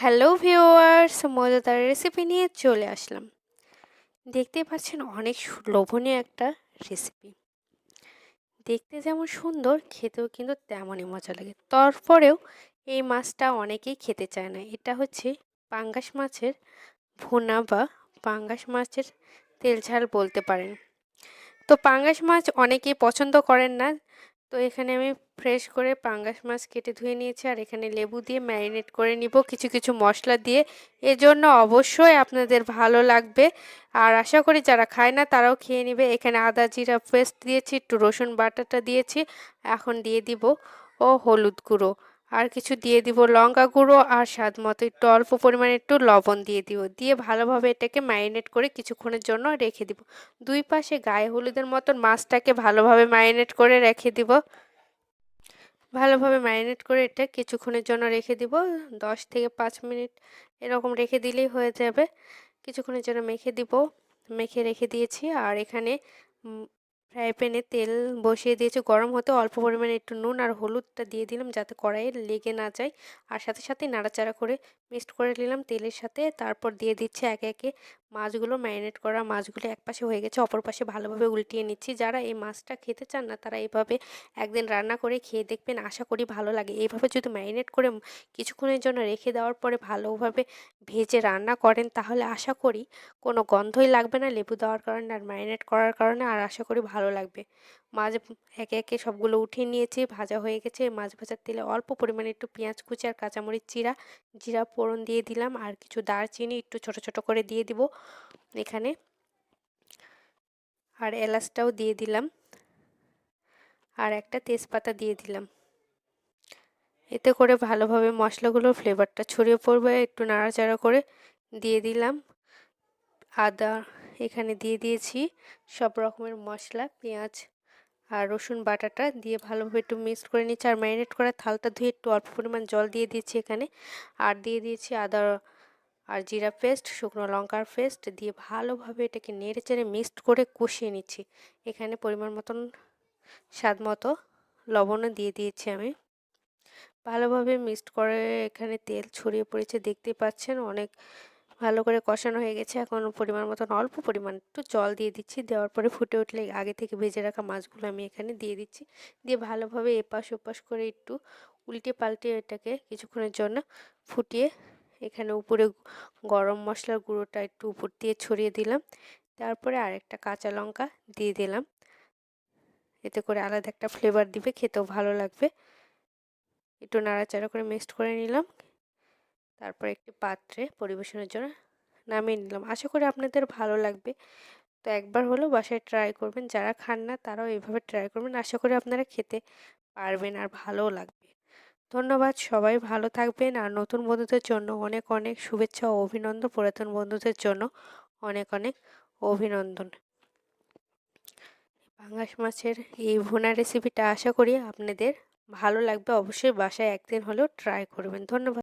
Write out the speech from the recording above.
Hello viewers, মজাদার recipe নিয়ে চলে আসলাম। দেখতে পাচ্ছেন অনেক লোভনীয় একটা রেসিপি দেখতে যেমন সুন্দর, খেতেও কিন্তু তেমনই মজা লাগে। তারপরেও এই মাছটা অনেকেই খেতে চায় না। এটা হচ্ছে পাঙ্গাস মাছের ভুনা বা পাঙ্গাস মাছের তেল ঝাল বলতে পারেন। তো পাঙ্গাস মাছ অনেকেই পছন্দ করেন না। তো এখানে আমি ফ্রেশ করে পাঙ্গাস মাছ কেটে ধুয়ে নিয়েছি আর এখানে লেবু দিয়ে ম্যারিনেট করে নিব, কিছু কিছু মশলা দিয়ে। এজন্য অবশ্যই আপনাদের ভালো লাগবে। আর আশা করি যারা খায় না তারাও খেয়ে নেবে। এখানে আদা, জিরা পেস্ট দিয়েছি, একটু রসুন বাটাটা দিয়েছি, এখন দিয়ে দিব। ও হলুদ গুঁড়ো। আর কিছু দিয়ে দিব লঙ্কা গুঁড়ো আর স্বাদ মতো একটু অল্প পরিমাণে একটু লবণ দিয়ে দিব। দিয়ে ভালোভাবে এটাকে ম্যারিনেট করে কিছুক্ষণের জন্য রেখে দিব। দুই পাশে গায়ে হলুদের মতন মাছটাকে ভালোভাবে ম্যারিনেট করে রেখে দিব। ভালোভাবে ম্যারিনেট করে এটা কিছুক্ষণের জন্য রেখে দিব। দশ থেকে পাঁচ মিনিট এরকম রেখে দিলেই হয়ে যাবে। কিছুক্ষণের জন্য মেখে দিব। মেখে রেখে দিয়েছি। আর এখানে ফ্রাই প্যানে তেল বসিয়ে দিয়েছি। গরম হতে অল্প পরিমাণে একটু নুন আর হলুদটা দিয়ে দিলাম যাতে কড়াইয়ে লেগে না যায়। আর সাথে সাথে নাড়াচাড়া করে মিক্সড করে নিলাম তেলের সাথে। তারপর দিয়ে দিচ্ছি একে একে মাছগুলো ম্যারিনেট করা মাছগুলো এক পাশে হয়ে গেছে, অপর পাশে ভালোভাবে উল্টিয়ে নিচ্ছি। যারা এই মাছটা খেতে চান না, তারা এইভাবে একদিন রান্না করে খেয়ে দেখবেন, আশা করি ভালো লাগে। এইভাবে যদি ম্যারিনেট করে কিছুক্ষণের জন্য রেখে দেওয়ার পরে ভালোভাবে ভেজে রান্না করেন, তাহলে আশা করি কোনো গন্ধই লাগবে না, লেবু দেওয়ার কারণে আর ম্যারিনেট করার কারণে, আর আশা করি ভালো লাগবে। মাছ একে একে সবগুলো উঠিয়ে নিয়েছি, ভাজা হয়ে গেছে। মাছ ভাজার তেলে অল্প পরিমাণে একটু পেঁয়াজ কুচি আর কাঁচামরিচ চিরা, জিরা ফোড়ন দিয়ে দিলাম আর কিছু দারচিনি একটু ছোট ছোট করে দিয়ে দিব এখানে। আর এলাচটাও দিয়ে দিলাম। আর একটা তেজপাতা দিয়ে দিলাম। এতে করে ভালোভাবে মশলাগুলোর ফ্লেভারটা ছড়িয়ে পড়বে, একটু নাড়াচাড়া করে দিয়ে দিলাম। আদা এখানে দিয়ে দিয়েছি, সব রকমের মশলা, পেঁয়াজ আর রসুন বাটাটা দিয়ে ভালোভাবে একটু মিক্সড করে নিচ্ছি আর ম্যারিনেট করা থালটা ধুয়ে একটু অল্প পরিমাণ জল দিয়ে দিয়েছি এখানে। আর দিয়ে দিয়েছি আদা আর জিরা পেস্ট, শুকনো লঙ্কার পেস্ট দিয়ে ভালোভাবে এটাকে নেড়ে চেড়ে মিক্সড করে কষিয়ে নিচ্ছি। এখানে পরিমাণ মতন স্বাদ মতো লবণও দিয়ে দিয়েছি আমি। ভালোভাবে মিক্সড করে এখানে তেল ছড়িয়ে পড়েছে দেখতে পাচ্ছেন অনেক ভালো করে কষানো হয়ে গেছে। এখন পরিমাণ মতন অল্প পরিমাণ একটু জল দিয়ে দিচ্ছি। দেওয়ার পরে ফুটে উঠলে আগে থেকে ভেজে রাখা মাছগুলো আমি এখানে দিয়ে দিচ্ছি। দিয়ে ভালোভাবে এপাশ ওপাশ করে একটু উল্টে পাল্টে এটাকে কিছুক্ষণের জন্য ফুটিয়ে এখানে উপরে গরম মশলার গুঁড়োটা একটু উপর দিয়ে ছড়িয়ে দিলাম। তারপরে আরেকটা কাঁচা লঙ্কা দিয়ে দিলাম। এতে করে আলাদা একটা ফ্লেভার দিবে, খেতেও ভালো লাগবে। একটু নাড়াচাড়া করে মিক্সড করে নিলাম। তারপর একটি পাত্রে পরিবেশনের জন্য নামিয়ে নিলাম। আশা করি আপনাদের ভালো লাগবে। তো একবার হলেও বাসায় ট্রাই করবেন। যারা খান না, তারাও এইভাবে ট্রাই করবেন। আশা করি আপনারা খেতে পারবেন আর ভালোও লাগবে। ধন্যবাদ, সবাই ভালো থাকবেন। আর নতুন বন্ধুদের জন্য অনেক অনেক শুভেচ্ছা ও অভিনন্দন। পুরাতন বন্ধুদের জন্য অনেক অনেক অভিনন্দন। পাঙ্গাস মাছের এই ভুনা রেসিপিটা আশা করি আপনাদের ভালো লাগবে। অবশ্যই বাসায় একদিন হলেও ট্রাই করবেন। ধন্যবাদ।